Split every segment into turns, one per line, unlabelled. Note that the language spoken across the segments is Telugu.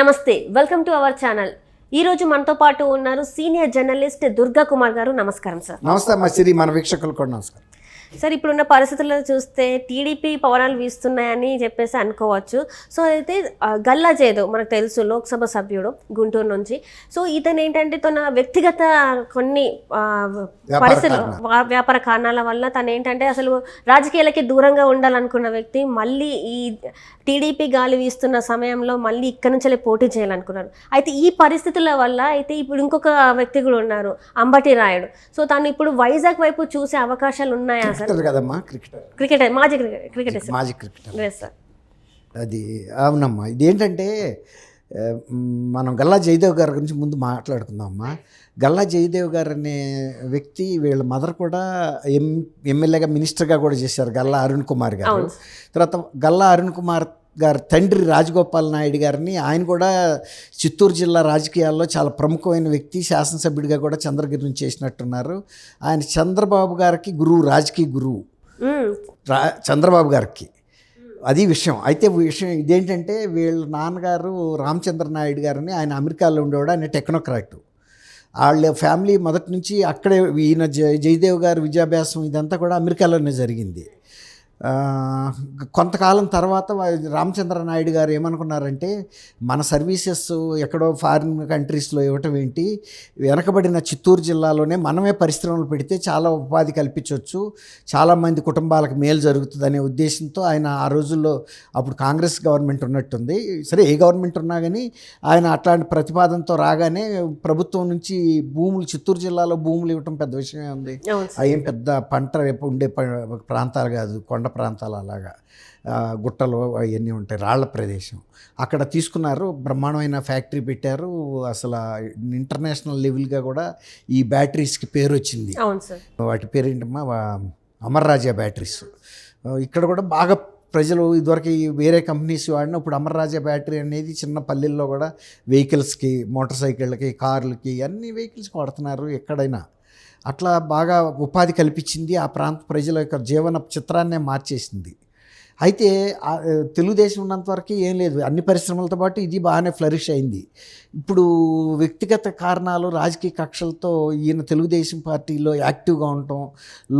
నమస్తే వెల్కమ్ టు అవర్ ఛానల్ ఈ రోజు మనతో పాటు ఉన్నారు సీనియర్ జర్నలిస్ట్ దుర్గా కుమార్ గారు. నమస్కారం సార్
నమస్తే సిరి మన వీక్షకులు కూడా నమస్కారం.
సార్ ఇప్పుడున్న పరిస్థితుల్లో చూస్తే టీడీపీ పవనాలు వీస్తున్నాయని చెప్పేసి అనుకోవచ్చు. సో అయితే గల్లా జేదో మనకు తెలుసు లోక్సభ సభ్యుడు గుంటూరు నుంచి. సో ఇతను ఏంటంటే తన వ్యక్తిగత కొన్ని పరిస్థితులు వ్యాపార కారణాల వల్ల తను ఏంటంటే అసలు రాజకీయాలకి దూరంగా ఉండాలనుకున్న వ్యక్తి మళ్ళీ ఈ టీడీపీ గాలి వీస్తున్న సమయంలో మళ్ళీ ఇక్కడ నుంచి పోటీ చేయాలనుకున్నారు. అయితే ఈ పరిస్థితుల వల్ల అయితే ఇప్పుడు ఇంకొక వ్యక్తి కూడా ఉన్నారు అంబటి రాయుడు. సో తను ఇప్పుడు వైజాగ్ వైపు చూసే అవకాశాలు ఉన్నాయా
క్రికెటర్ కదమ్మా? క్రికెటర్.
క్రికెటర్ మాజీ క్రికెట్ క్రికెటర్
మాజీ క్రికెటర్.
సార్
అది అవునమ్మా. ఇదేంటంటే మనం గల్లా జయదేవ్ గారి గురించి ముందు మాట్లాడుకుందామమ్మా. గల్లా జయదేవ్ గారు అనే వ్యక్తి వీళ్ళ మదర్ కూడా ఎం ఎమ్మెల్యేగా మినిస్టర్గా కూడా చేశారు గల్లా అరుణ్ కుమార్ గారు. తర్వాత గల్లా అరుణ్ కుమార్ గారి తండ్రి రాజగోపాల్ నాయుడు గారిని ఆయన కూడా చిత్తూరు జిల్లా రాజకీయాల్లో చాలా ప్రముఖమైన వ్యక్తి శాసనసభ్యుడిగా కూడా చంద్రగిరి నుంచి చేసినట్టున్నారు. ఆయన చంద్రబాబు గారికి గురువు రాజకీయ గురువు. రా చంద్రబాబు గారికి. అది విషయం. అయితే విషయం ఇదేంటంటే వీళ్ళ నాన్నగారు రామచంద్ర నాయుడు గారిని ఆయన అమెరికాలో ఉండేవాడు ఆయన టెక్నోక్రాట్. వాళ్ళ ఫ్యామిలీ మొదటి నుంచి అక్కడే ఈయన జయదేవ్ గారి విద్యాభ్యాసం ఇదంతా కూడా అమెరికాలోనే జరిగింది. కొంతకాలం తర్వాత రామచంద్ర నాయుడు గారు ఏమనుకున్నారంటే మన సర్వీసెస్ ఎక్కడో ఫారిన్ కంట్రీస్లో ఇవ్వటం ఏంటి? వెనకబడిన చిత్తూరు జిల్లాలోనే మనమే పరిశ్రమలు పెడితే చాలా ఉపాధి కల్పించవచ్చు చాలామంది కుటుంబాలకు మేలు జరుగుతుందనే ఉద్దేశంతో ఆయన ఆ రోజుల్లో అప్పుడు కాంగ్రెస్ గవర్నమెంట్ ఉన్నట్టుంది. సరే ఏ గవర్నమెంట్ ఉన్నా కానీ ఆయన అట్లాంటి ప్రతిపాదనతో రాగానే ప్రభుత్వం నుంచి భూములు చిత్తూరు జిల్లాలో భూములు ఇవ్వటం పెద్ద విషయమే ఉంది. అవి పెద్ద పంట రేపు ఉండే ప్రాంతాలు కాదు కొండ ప్రాంతాలు అలాగా. గుట్టలు అవన్నీ ఉంటాయి రాళ్ళ ప్రదేశం. అక్కడ తీసుకున్నారు బ్రహ్మాండమైన ఫ్యాక్టరీ పెట్టారు. అసలు ఇంటర్నేషనల్ లెవెల్గా కూడా ఈ బ్యాటరీస్కి పేరు వచ్చింది. వాటి పేరు ఏంటమ్మా? వా- అమర్ రాజా బ్యాటరీస్. ఇక్కడ కూడా బాగా ప్రజలు ఇదివరకు వేరే కంపెనీస్ వాడిన ఇప్పుడు అమర్ రాజా బ్యాటరీ అనేది చిన్న పల్లెల్లో కూడా వెహికల్స్కి మోటార్ సైకిళ్ళకి కార్లకి అన్ని వెహికల్స్కి వాడుతున్నారు ఎక్కడైనా. అట్లా బాగా ఉపాధి కల్పించింది ఆ ప్రాంత ప్రజల యొక్క జీవన చిత్రాన్నే మార్చేసింది. అయితే తెలుగుదేశం ఉన్నంత వరకు ఏం లేదు. అన్ని పరిశ్రమలతో పాటు ఇది బాగానే ఫ్లరిష్ అయింది. ఇప్పుడు వ్యక్తిగత కారణాలు రాజకీయ కక్షలతో ఈయన తెలుగుదేశం పార్టీలో యాక్టివ్గా ఉండటం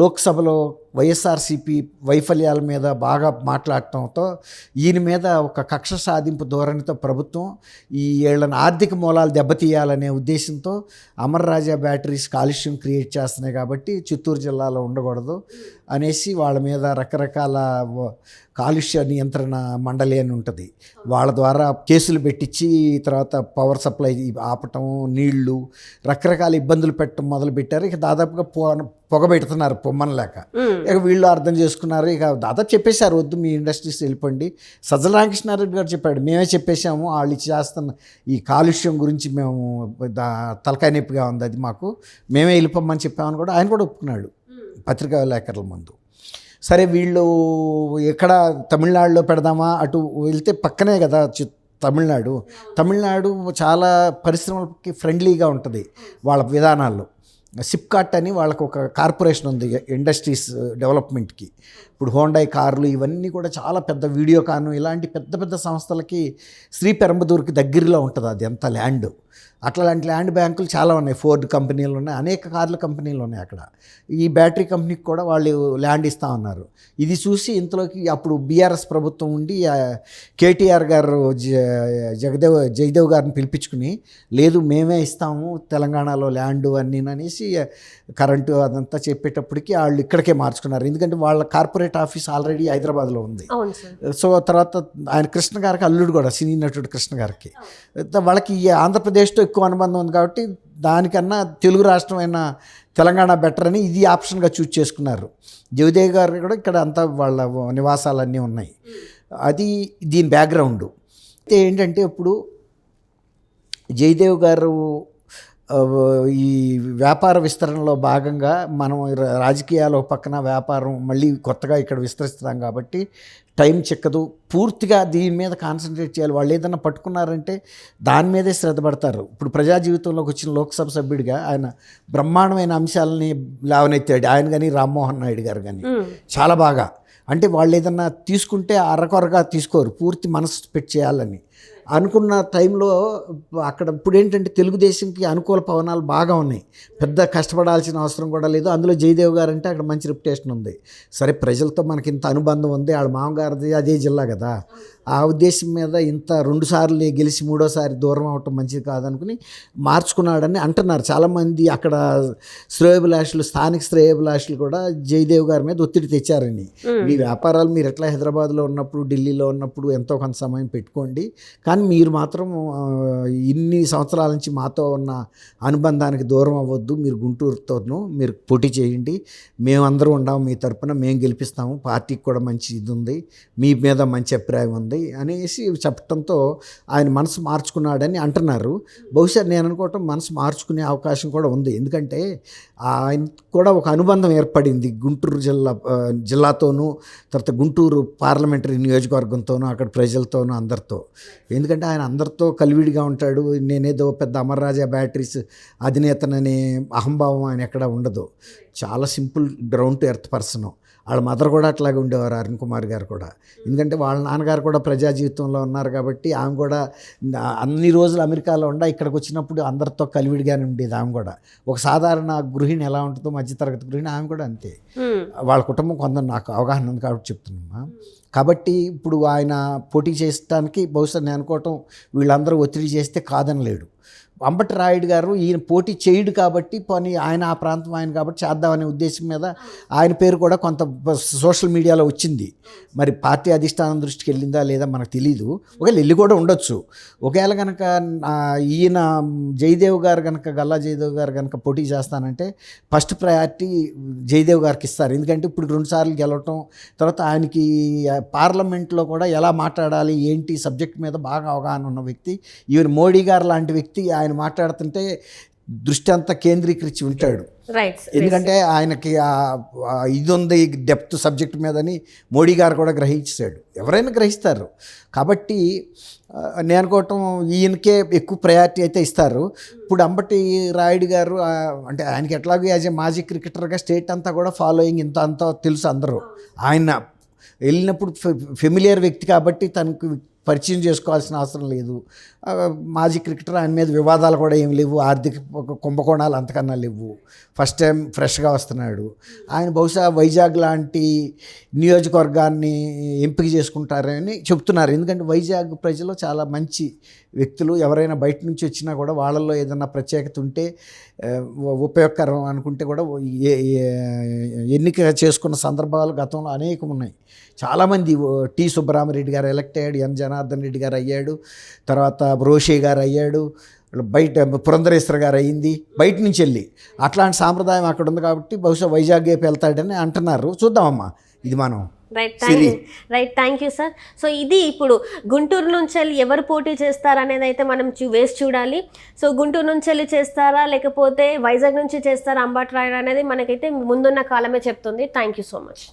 లోక్సభలో వైఎస్ఆర్సీపీ వైఫల్యాల మీద బాగా మాట్లాడటంతో ఈయన మీద ఒక కక్ష సాధింపు ధోరణితో ప్రభుత్వం ఈ ఏళ్ళని ఆర్థిక మూలాలు దెబ్బతీయాలనే ఉద్దేశంతో అమర్ రాజా బ్యాటరీస్ కాలుష్యం క్రియేట్ చేస్తున్నాయి కాబట్టి చిత్తూరు జిల్లాలో ఉండకూడదు అనేసి వాళ్ళ మీద రకరకాల కాలుష్య నియంత్రణ మండలి అని ఉంటుంది. వాళ్ళ ద్వారా కేసులు పెట్టించి తర్వాత పవర్ సప్లై ఆపటం నీళ్ళు రకరకాల ఇబ్బందులు పెట్టడం మొదలు పెట్టారు ఇక దాదాపుగా పొ పొగ పెడుతున్నారు పొమ్మన లేక. ఇక వీళ్ళు అర్థం చేసుకున్నారు. ఇక దాదాపు చెప్పేశారు వద్దు మీ ఇండస్ట్రీస్ వెళ్ళిపోండి. సజ్జల రామకృష్ణారెడ్డి గారు చెప్పాడు మేమే చెప్పేశాము వాళ్ళు చేస్తున్న ఈ కాలుష్యం గురించి మేము తలకాయ నొప్పిగా ఉంది అది మాకు మేమే వెళ్ళిపోమని చెప్పామని కూడా ఆయన కూడా ఒప్పుకున్నాడు పత్రికా విలేకరుల ముందు. సరే వీళ్ళు ఎక్కడ తమిళనాడులో పెడదామా అటు వెళ్తే పక్కనే కదా తమిళనాడు. తమిళనాడు చాలా పరిశ్రమలకి ఫ్రెండ్లీగా ఉంటుంది వాళ్ళ విధానాల్లో. సిప్కాట్ అని వాళ్ళకు ఒక కార్పొరేషన్ ఉంది ఇండస్ట్రీస్ uh, డెవలప్మెంట్కి. ఇప్పుడు హోండాయ్ కార్లు ఇవన్నీ కూడా చాలా పెద్ద వీడియోకాన్ ఇలాంటి పెద్ద పెద్ద సంస్థలకి శ్రీ పెరంబదూర్కి దగ్గరలో ఉంటుంది అది ఎంత ల్యాండ్. అట్లాంటి ల్యాండ్ బ్యాంకులు చాలా ఉన్నాయి. ఫోర్డ్ కంపెనీలు ఉన్నాయి. అనేక కార్ల కంపెనీలు ఉన్నాయి అక్కడ. ఈ బ్యాటరీ కంపెనీకి కూడా వాళ్ళు ల్యాండ్ ఇస్తా ఉన్నారు. ఇది చూసి ఇంతలోకి అప్పుడు బీఆర్ఎస్ ప్రభుత్వం ఉండి కేటీఆర్ గారు జగదేవ్ జయదేవ్ గారిని పిలిపించుకుని లేదు మేమే ఇస్తాము తెలంగాణలో ల్యాండ్ అన్నీ అనేసి కరెంటు అదంతా చెప్పేటప్పటికి వాళ్ళు ఇక్కడికే మార్చుకున్నారు. ఎందుకంటే వాళ్ళ కార్పొరేట్ ఆఫీస్ ఆల్రెడీ హైదరాబాద్లో ఉంది. సో తర్వాత ఆయన కృష్ణ గారికి అల్లుడు కూడా సినీ నటుడు కృష్ణ గారికి. వాళ్ళకి ఈ ఆంధ్రప్రదేశ్తో ఎక్కువ అనుబంధం ఉంది కాబట్టి దానికన్నా తెలుగు రాష్ట్రమైన తెలంగాణ బెటర్ అని ఇది ఆప్షన్గా చూజ్ చేసుకున్నారు. జయదేవ్ గారు కూడా ఇక్కడ అంతా వాళ్ళ నివాసాలన్నీ ఉన్నాయి. అది దీని బ్యాక్గ్రౌండ్ అయితే ఏంటంటే ఇప్పుడు జయదేవ్ గారు ఈ వ్యాపార విస్తరణలో భాగంగా మనం రాజకీయాలు పక్కన వ్యాపారం మళ్ళీ కొత్తగా ఇక్కడ విస్తరిస్తున్నాం కాబట్టి టైం చిక్కదు. పూర్తిగా దీని మీద కాన్సన్ట్రేట్ చేయాలి. వాళ్ళు ఏదైనా పట్టుకున్నారంటే దాని మీదే శ్రద్ధ పడతారు. ఇప్పుడు ప్రజా జీవితంలోకి వచ్చిన లోక్సభ సభ్యుడిగా ఆయన బ్రహ్మాండమైన అంశాలని లేవనెత్తాడు. ఆయన కానీ రామ్మోహన్ నాయుడు గారు కానీ. చాలా బాగా. అంటే వాళ్ళు ఏదన్నా తీసుకుంటే అరకొరగా తీసుకోరు. పూర్తి మనసు పెట్టి చేయాలని. అనుకున్న టైంలో అక్కడ ఇప్పుడు ఏంటంటే తెలుగుదేశంకి అనుకూల పవనాలు బాగా ఉన్నాయి. పెద్ద కష్టపడాల్సిన అవసరం కూడా లేదు. అందులో జయదేవ్ గారు అంటే అక్కడ మంచి రిప్యుటేషన్ ఉంది. సరే ప్రజలతో మనకి ఇంత అనుబంధం ఉంది. ఆడ మామగారిది అదే జిల్లా కదా. ఆ ఉద్దేశం మీద ఇంత రెండు సార్లు గెలిచి మూడోసారి దూరం అవటం మంచిది కాదనుకుని మార్చుకున్నాడని అంటున్నారు. చాలామంది అక్కడ శ్రేయోభిలాషులు స్థానిక శ్రేయోభిలాషులు కూడా జయదేవ్ గారి మీద ఒత్తిడి తెచ్చారని. మీ వ్యాపారాలు మీరు ఎట్లా హైదరాబాద్లో ఉన్నప్పుడు ఢిల్లీలో ఉన్నప్పుడు ఎంతో కొంత సమయం పెట్టుకోండి. కానీ మీరు మాత్రం ఇన్ని సంవత్సరాల నుంచి మాతో ఉన్న అనుబంధానికి దూరం అవ్వద్దు. మీరు గుంటూరుతోనూ మీరు పోటీ చేయండి. మేమందరం ఉండాము మీ తరపున మేము గెలిపిస్తాము. పార్టీకి కూడా మంచి ఇది ఉంది. మీ మీద మంచి అభిప్రాయం ఉంది. అనేసి చెప్పడంతో ఆయన మనసు మార్చుకున్నాడని అంటున్నారు. బహుశా నేను అనుకోవటం మనసు మార్చుకునే అవకాశం కూడా ఉంది. ఎందుకంటే ఆయన కూడా ఒక అనుబంధం ఏర్పడింది గుంటూరు జిల్లా జిల్లాతోనూ తర్వాత గుంటూరు పార్లమెంటరీ నియోజకవర్గంతోనూ అక్కడ ప్రజలతోనూ అందరితో. ఎందుకంటే ఆయన అందరితో కలివిడిగా ఉంటాడు. నేనేదో పెద్ద అమర్రాజా బ్యాటరీస్ అధినేతననే అహంభావం ఆయన ఎక్కడ ఉండదు. చాలా simple ground to earth person. వాళ్ళ మదర్ కూడా అట్లాగే ఉండేవారు అరుణ్ కుమార్ గారు కూడా. ఎందుకంటే వాళ్ళ నాన్నగారు కూడా ప్రజా జీవితంలో ఉన్నారు కాబట్టి ఆమె కూడా అన్ని రోజులు అమెరికాలో ఉండ ఇక్కడికి వచ్చినప్పుడు అందరితో కలివిడిగానే ఉండేది ఆమె కూడా. ఒక సాధారణ గృహిణి ఎలా ఉంటుందో మధ్యతరగతి గృహిణి ఆమె కూడా అంతే. వాళ్ళ కుటుంబం కొంత నాకు అవగాహన ఉంది కాబట్టి చెప్తున్నామా కాబట్టి ఇప్పుడు ఆయన పోటీ చేయడానికి బహుశా నేను అనుకోవటం వీళ్ళందరూ ఒత్తిడి చేస్తే కాదనలేడు. అంబటి రాయుడు గారు ఈయన పోటీ చేయడు కాబట్టి పోనీ ఆయన ఆ ప్రాంతం ఆయన కాబట్టి చేద్దామనే ఉద్దేశం మీద ఆయన పేరు కూడా కొంత సోషల్ మీడియాలో వచ్చింది. మరి పార్టీ అధిష్టానం దృష్టికి వెళ్ళిందా లేదా మనకు తెలియదు ఒకవేళ వెళ్ళి కూడా ఉండొచ్చు. ఒకవేళ కనుక ఈయన జయదేవ్ గారు కనుక గల్లా జయదేవ్ గారు కనుక పోటీ చేస్తానంటే ఫస్ట్ ప్రయారిటీ జయదేవ్ గారికి ఇస్తారు. ఎందుకంటే ఇప్పుడు రెండుసార్లు గెలవటం తర్వాత ఆయనకి పార్లమెంట్లో కూడా ఎలా మాట్లాడాలి ఏంటి సబ్జెక్ట్ మీద బాగా అవగాహన ఉన్న వ్యక్తి ఈవెన్ మోడీ గారు లాంటి వ్యక్తి ఆయన మాట్లాడుతుంటే దృష్టి అంతా కేంద్రీకరించి ఉంటాడు. ఎందుకంటే ఆయనకి ఇది ఉంది డెప్త్ సబ్జెక్ట్ మీదని మోడీ గారు కూడా గ్రహించాడు. ఎవరైనా గ్రహిస్తారు. కాబట్టి నేను అనుకోవటం ఈయనకే ఎక్కువ ప్రయారిటీ అయితే ఇస్తారు. ఇప్పుడు అంబటి రాయుడు గారు అంటే ఆయనకి ఎట్లాగో యాజ్ ఏ మాజీ క్రికెటర్గా స్టేట్ అంతా కూడా ఫాలోయింగ్ ఇంత అంతా తెలుసు అందరూ. ఆయన వెళ్ళినప్పుడు ఫెమిలియర్ వ్యక్తి కాబట్టి తనకు పరిచయం చేసుకోవాల్సిన అవసరం లేదు. మాజీ క్రికెటర్ ఆయన మీద వివాదాలు కూడా ఏం లేవు. ఆర్థిక కుంభకోణాలు అంతకన్నా లేవు. ఫస్ట్ టైం ఫ్రెష్గా వస్తున్నాడు. ఆయన బహుశా వైజాగ్ లాంటి నియోజకవర్గాన్ని ఎంపిక చేసుకుంటారని చెప్తున్నారు. ఎందుకంటే వైజాగ్ ప్రజలు చాలా మంచి వ్యక్తులు. ఎవరైనా బయట నుంచి వచ్చినా కూడా వాళ్ళల్లో ఏదైనా ప్రత్యేకత ఉంటే ఉపయోగకరం అనుకుంటే కూడా ఎన్నిక చేసుకున్న సందర్భాలు గతంలో అనేకం ఉన్నాయి చాలామంది టి సుబ్బరామరెడ్డి గారు ఎలక్ట్ అయ్యాడు ఎన్ జనార్దన్ రెడ్డి గారు అయ్యాడు. తర్వాత రోషే గారు అయ్యాడు. బయట పురంధరేశ్వర గారు అయ్యింది. బయట నుంచి వెళ్ళి అట్లాంటి సాంప్రదాయం అక్కడ ఉంది కాబట్టి బహుశా వైజాగ్ వైపు వెళ్తాడని అంటున్నారు. చూద్దామమ్మా ఇది మనం
right thank you right thank you sir so ఇది ఇప్పుడు గుంటూరు నుంచి వెళ్ళి ఎవరు పోటీ చేస్తారా అనేది అయితే మనం చూ వేసి చూడాలి. సో గుంటూరు నుంచి వెళ్ళి చేస్తారా లేకపోతే వైజాగ్ నుంచి చేస్తారా అంబట్ రాయడ్ అనేది మనకైతే ముందున్న కాలమే చెప్తుంది. Thank you so much